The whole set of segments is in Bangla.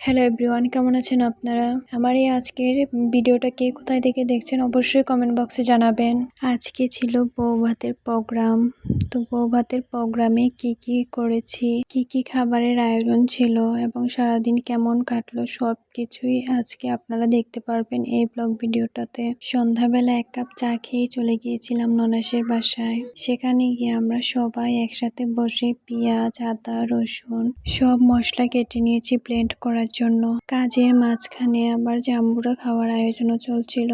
হ্যালো এভরিওয়ান কেমন আছেন আপনারা? আমার এই আজকের ভিডিওটা কে কোথায় থেকে দেখছেন অবশ্যই কমেন্ট বক্সে জানাবেন। আজকে ছিল বউ ভাতের প্রোগ্রাম তো বউ ভাতের প্রোগ্রামে কি কি করেছি, কি কি খাবারের আয়োজন ছিল এবং সারাদিন কেমন কাটলো সব কিছুই আজকে আপনারা দেখতে পারবেন এই ব্লগ ভিডিওটাতে। সন্ধ্যাবেলা এক কাপ চা খেয়ে চলে গিয়েছিলাম ননাসের বাসায়। সেখানে গিয়ে আমরা সবাই একসাথে বসে পেঁয়াজ, আদা, রসুন সব মশলা কেটে নিয়েছি ব্লেন্ড করার জন্য। কাজের মাঝখানে আবার জাম্বুরা খাওয়ার আয়োজনও চলছিল।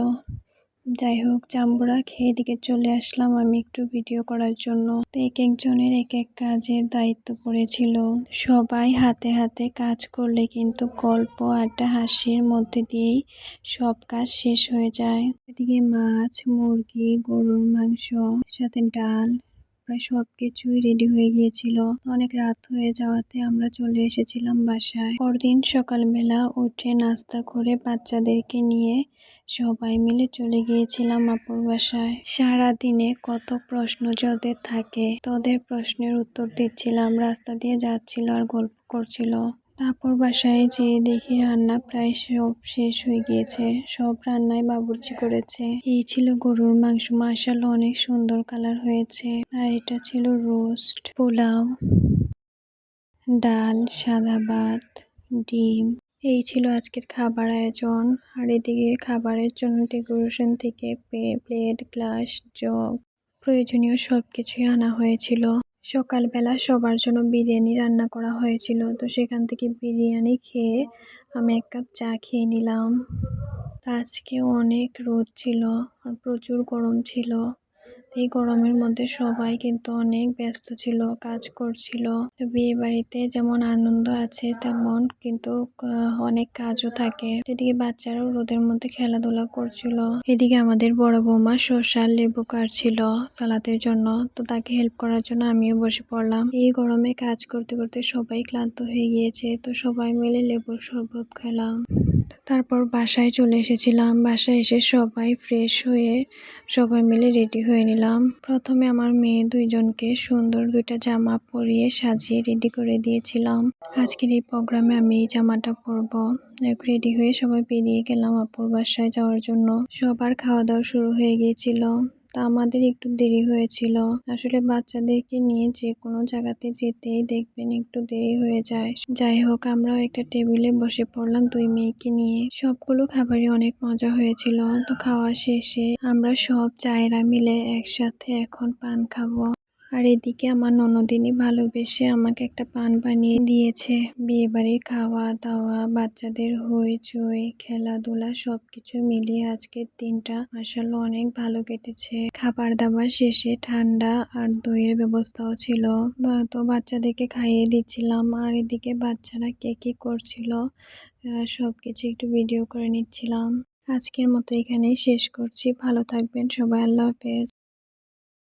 যাই হোক, জাম্বুরা খেয়ে দিকে চলে আসলাম আমি একটু ভিডিও করার জন্য। তো এক একজনের এক এক কাজের দায়িত্ব পড়েছিল। সবাই হাতে হাতে কাজ করলে কিন্তু গল্প, আড্ডা, হাসির মধ্যে দিয়েই সব কাজ শেষ হয়ে যায়। এদিকে মাছ, মুরগি, গরুর মাংস, সাথে ডাল প্রায় সব কিছুই রেডি হয়ে গিয়েছিল। অনেক রাত হয়ে যাওয়াতে আমরা চলে এসেছিলাম বাসায়। পরদিন সকালবেলা উঠে নাস্তা করে বাচ্চাদেরকে নিয়ে সবাই মিলে চলে গিয়েছিলাম আপুর বাসায়। সারা দিনে কত প্রশ্ন যাদের থাকে, তাদের প্রশ্নের উত্তর দিচ্ছিলাম রাস্তা দিয়ে যাচ্ছিল আর গল্প করছিল। তারপর বাসায় যেয়ে দেখি রান্না প্রায় সব শেষ হয়ে গিয়েছে। সব রান্নায় বাবুর্চি করেছে। এই ছিল গরুর মাংস। মাসাল অনেক সুন্দর কালার হয়েছে। আর এটা ছিল রোস্ট, পোলাও, ডাল, সাদা ভাত, ডিম। এই ছিল আজকের খাবার আয়োজন। আর এদিকে খাবারের জন্য ডেকোরেশন থেকে প্লেট, গ্লাস, জগ, প্রয়োজনীয় সব কিছুই আনা হয়েছিল। সকালবেলা সবার জন্য বিরিয়ানি রান্না করা হয়েছিল। তো সেখান থেকে বিরিয়ানি খেয়ে আমি এক কাপ চা খেয়ে নিলাম। আজকে অনেক রোদ ছিল আর প্রচুর গরম ছিল। এই গরমের মধ্যে সবাই কিন্তু অনেক ব্যস্ত ছিল, কাজ করছিল। বিয়ে বাড়িতে যেমন আনন্দ আছে, তেমন কিন্তু অনেক কাজও থাকে। এদিকে বাচ্চারাও রোদের মধ্যে খেলাধুলা করছিল। এদিকে আমাদের বড় বৌমা শসা লেবু কাটছিল সালাতের জন্য। তো তাকে হেল্প করার জন্য আমিও বসে পড়লাম। এই গরমে কাজ করতে করতে সবাই ক্লান্ত হয়ে গিয়েছে। তো সবাই মিলে লেবুর শরবত খেলাম। তারপর বাসায় চলে এসেছিলাম। বাসায় এসে সবাই ফ্রেশ হয়ে সবাই মিলে রেডি হয়ে নিলাম। প্রথমে আমার মেয়ে দুইজনকে সুন্দর দুইটা জামা পরিয়ে সাজিয়ে রেডি করে দিয়েছিলাম। আজকের এই প্রোগ্রামে আমি এই জামাটা পরবো। রেডি হয়ে সবাই পেরিয়ে গেলাম আপুর বাসায় যাওয়ার জন্য। সবার খাওয়া দাওয়া শুরু হয়ে গিয়েছিল। তা আমাদের একটু দেরি হয়েছিল। আসলে বাচ্চাদেরকে নিয়ে যে কোনো জায়গাতে যেতেই দেখবেন একটু দেরি হয়ে যায়। যাই হোক, আমরাও একটা টেবিলে বসে পড়লাম দুই মেয়েকে নিয়ে। সবগুলো খাবারই অনেক মজা হয়েছিল। তো খাওয়া শেষে আমরা সব চায়রা মিলে একসাথে এখন পান খাব। আর এদিকে আমার ননদিনী ভালোবেসে আমাকে একটা পান বানিয়ে দিয়েছে। বিয়ে বাড়ির খাওয়া দাওয়া বাচ্চাদের হইচই, খেলাধুলা সবকিছু মিলিয়ে আজকের দিনটা আসলে অনেক ভালো কেটেছে। খাবার দাবার শেষে ঠান্ডা আর দইয়ের ব্যবস্থাও ছিল। তো বাচ্চাদেরকে খাইয়ে দিচ্ছিলাম। আর এদিকে বাচ্চারা কে কি করছিল সবকিছু একটু ভিডিও করে নিচ্ছিলাম। আজকের মতো এখানেই শেষ করছি। ভালো থাকবেন সবাই। আল্লাহ হাফেজ।